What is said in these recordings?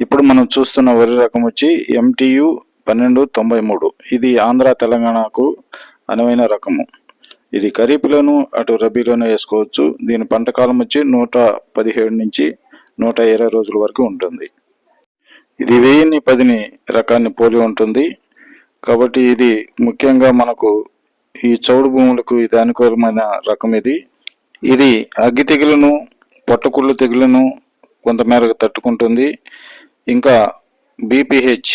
ఇప్పుడు మనం చూస్తున్న వరి రకం వచ్చి ఎంటియు పన్నెండు తొంభై మూడు. ఇది ఆంధ్ర తెలంగాణకు అనువైన రకము. ఇది ఖరీఫ్లోను అటు రబీలోను వేసుకోవచ్చు. దీని పంట కాలం వచ్చి నూట పదిహేడు నుంచి నూట ఇరవై రోజుల వరకు ఉంటుంది. ఇది వెయ్యిన్ని పదిని రకాన్ని పోలి ఉంటుంది. కాబట్టి ఇది ముఖ్యంగా మనకు ఈ చౌడు భూములకు ఇది అనుకూలమైన రకం ఇది. ఇది అగ్గి తెగులను పొట్టకుళ్ళు తెగులను కొంతమేరకు తట్టుకుంటుంది. ఇంకా బీపీహెచ్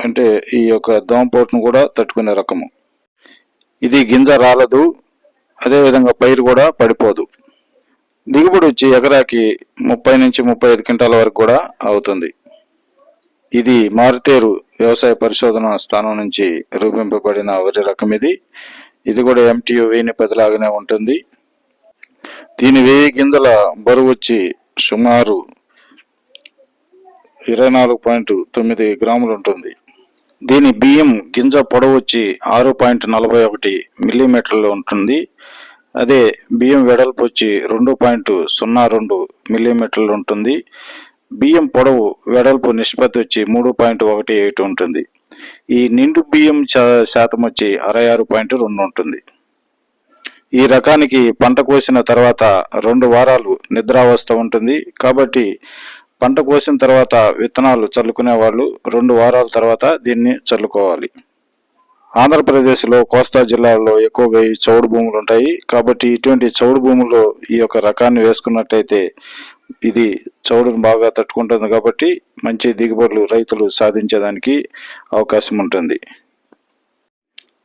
అంటే ఈ యొక్క దోమపోటును కూడా తట్టుకునే రకము. ఇది గింజ రాలదు అదేవిధంగా పైరు కూడా పడిపోదు. దిగుబడి వచ్చి ఎకరాకి ముప్పై నుంచి ముప్పై ఐదు క్వింటాల వరకు కూడా అవుతుంది. ఇది మారుతేరు వ్యవసాయ పరిశోధన స్థానం నుంచి రూపింపబడిన వరి రకం ఇది. ఇది కూడా ఎంటీయు వెయ్యి పదిలాగానే ఉంటుంది. దీని వెయ్యి గింజల బరువు వచ్చి సుమారు ఇరవై నాలుగు పాయింట్ తొమ్మిది గ్రాములు ఉంటుంది దీని బియ్యం గింజ పొడవు వచ్చి ఆరు పాయింట్ నలభై ఒకటి మిల్లీమీటర్లు ఉంటుంది. అదే బియ్యం వెడల్పు వచ్చి రెండు పాయింట్ సున్నా రెండు మిల్లీమీటర్లు ఉంటుంది. బియ్యం పొడవు వెడల్పు నిష్పత్తి వచ్చి మూడు పాయింట్ ఒకటి ఎయిట్ ఉంటుంది. ఈ నిండు బియ్యం శాతం వచ్చి అరవై ఆరు పాయింట్ రెండు ఉంటుంది. ఈ రకానికి పంట కోసిన తర్వాత రెండు వారాలు నిద్రావస్థ ఉంటుంది. కాబట్టి పంట కోసిన తర్వాత విత్తనాలు చల్లుకునే వాళ్ళు రెండు వారాల తర్వాత దీన్ని చల్లుకోవాలి. ఆంధ్రప్రదేశ్లో కోస్తా జిల్లాలో ఎక్కువగా ఈ చౌడు భూములు ఉంటాయి. కాబట్టి ఇటువంటి చౌడు భూముల్లో ఈ యొక్క రకాన్ని వేసుకున్నట్టయితే ఇది చౌడును బాగా తట్టుకుంటుంది కాబట్టి మంచి దిగుబడులు రైతులు సాధించేదానికి అవకాశం ఉంటుంది.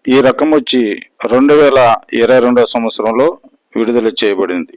ఈ రకం వచ్చి రెండు వేల ఇరవై రెండవ సంవత్సరంలో విడుదల చేయబడింది.